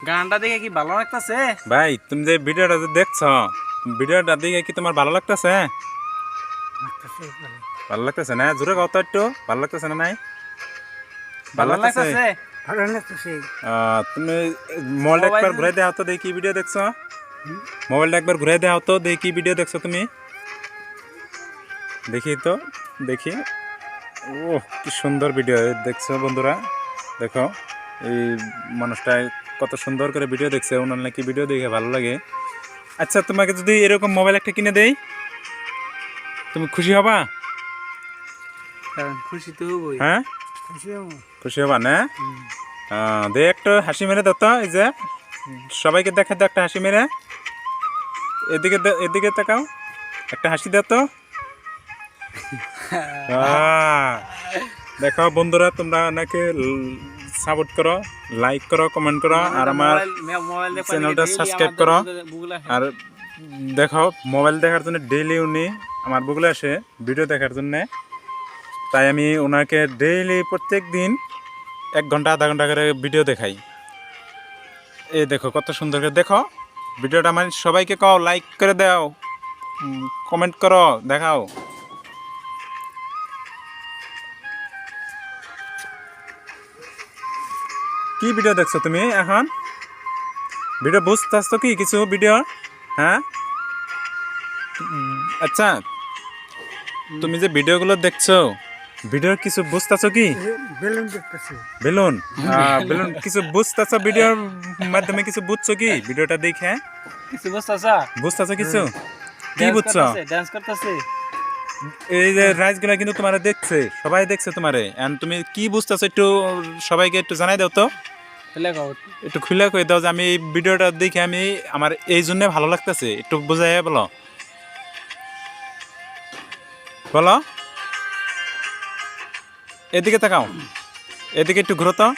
গানটা দেখে কি ভালো লাগতেছে? ভাই তুমি যে ভিডিওটা যে দেখছ ভিডিওটা দেখে কি তোমার ভালো লাগতেছে? ভালো লাগতেছে না? জোরে কত একটু ভালো লাগতেছে না নাই? ভালো লাগতেছে? তুমি মোবাইলটা একবার ঘুরে দেওয়া তো দেখি ভিডিও দেখছ। মোবাইলটা একবার ঘুরে দেওয়া তো দেখি ভিডিও দেখছ তুমি। দেখি তো দেখি। ও কি সুন্দর ভিডিও দেখছ বন্ধুরা? দেখো। এই মানুষটা কত সুন্দর করে ভিডিও দেখছে ওনার নাকি ভিডিও দেখে ভালো লাগে। আচ্ছা তোমাকে যদি এরকম মোবাইল একটা কিনে দেই তুমি খুশি হবা? খুশি তো হবই। হ্যাঁ? খুশি হব। না? দে একটু হাসি মেরে দাও তো এই যে। সবাইকে দেখা দাও একটা হাসি মেরে। এদিকে এদিকে তাকাও। একটা হাসি দাও তো। দেখো বন্ধুরা তোমরা নাকি সাপোর্ট করো লাইক করো কমেন্ট করো আর আমার চ্যানেলটা সাবস্ক্রাইব করো। আর দেখো মোবাইল দেখার জন্য ডেইলি উনি আমার বুগলে আসে ভিডিও দেখার জন্য। তাই আমি ওনাকে ডেইলি প্রত্যেক দিন এক ঘণ্টা আধা ঘণ্টা করে ভিডিও দেখাই। এই দেখো কত সুন্দর করে দেখো। ভিডিওটা মানে সবাইকে কও লাইক করে দাও। কমেন্ট করো দেখাও। কি ভিডিও দেখছ তুমি এখন? ভিডিও বুঝতেছো কি কিছু ভিডিও হ্যাঁ? আচ্ছা। তুমি যে ভিডিওগুলো দেখছ ভিডিওর কিছু বুঝতেছো কি? বেলুন দেখতেছি। বেলুন? আহ, বেলুন কিছু বুঝতেছো ভিডিওর মাধ্যমে কিছু বুঝছ কি? ভিডিওটা দেখে। কিছু বুঝতেছা বুঝতেছো কিছু? কি বুঝছ? ডান্স করতেছে। এই যে রাইজগুলা কিন্তু তোমারে দেখছে সবাই দেখছে তোমারে। এন্ড তুমি কি বুঝতেছো একটু সবাইকে একটু জানাই দাও তো। একটু খুলে কই দাও যে আমি এই ভিডিওটা দেখে আমি আমার এই জন্য ভালো লাগতেছে। একটু বোঝাই বলো। বলো। এদিকে তাকাও। এদিকে একটু ঘুরো তো।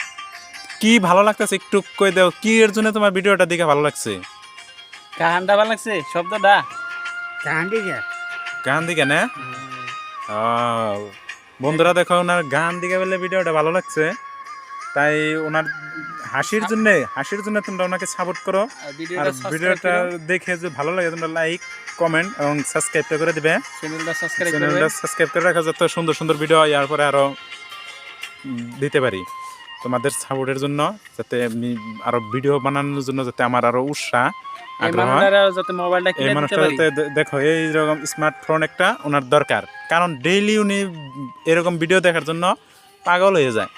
কি ভালো লাগতেছে একটু কই দাও। কি এর জন্য তোমার ভিডিওটা দেখে ভালো লাগছে? গানটা ভালো লাগছে? শব্দটা? কান্দি যা গান দিকে না? আহ, বন্ধুরা দেখো ওনার গান দিকে বলে ভিডিওটা ভালো লাগছে। তাই ওনার হাসির জন্য হাসির জন্য তোমরা ওনাকে সাপোর্ট করো। আর ভিডিওটা দেখে যদি ভালো লাগে তোমরা লাইক কমেন্ট এবং সাবস্ক্রাইবটা করে দিবে। চ্যানেলটা সাবস্ক্রাইব চ্যানেলটা সাবস্ক্রাইব করে রাখা যাতে সুন্দর সুন্দর ভিডিও ইয়ার পরে আরও দিতে পারি। তোমাদের সাপোর্টের জন্য যাতে আমি আরও ভিডিও বানানোর জন্য যাতে আমার আরও উৎসাহ আগ্রহ মোবাইলটা এই মানুষটা যাতে দেখো এই রকম স্মার্টফোন একটা ওনার দরকার। কারণ ডেইলি উনি এরকম ভিডিও দেখার জন্য পাগল হয়ে যায়।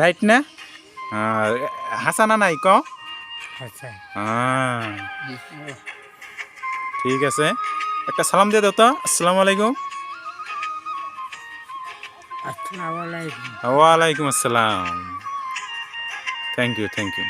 রাইট না? হাসানা নাই ক? ঠিক আছে। একটা সালাম দিয়ে দাও তো। আসসালামু আলাইকুম। আসসালামু আলাইকুম। ওয়ালাইকুম আসসালাম। Thank you thank you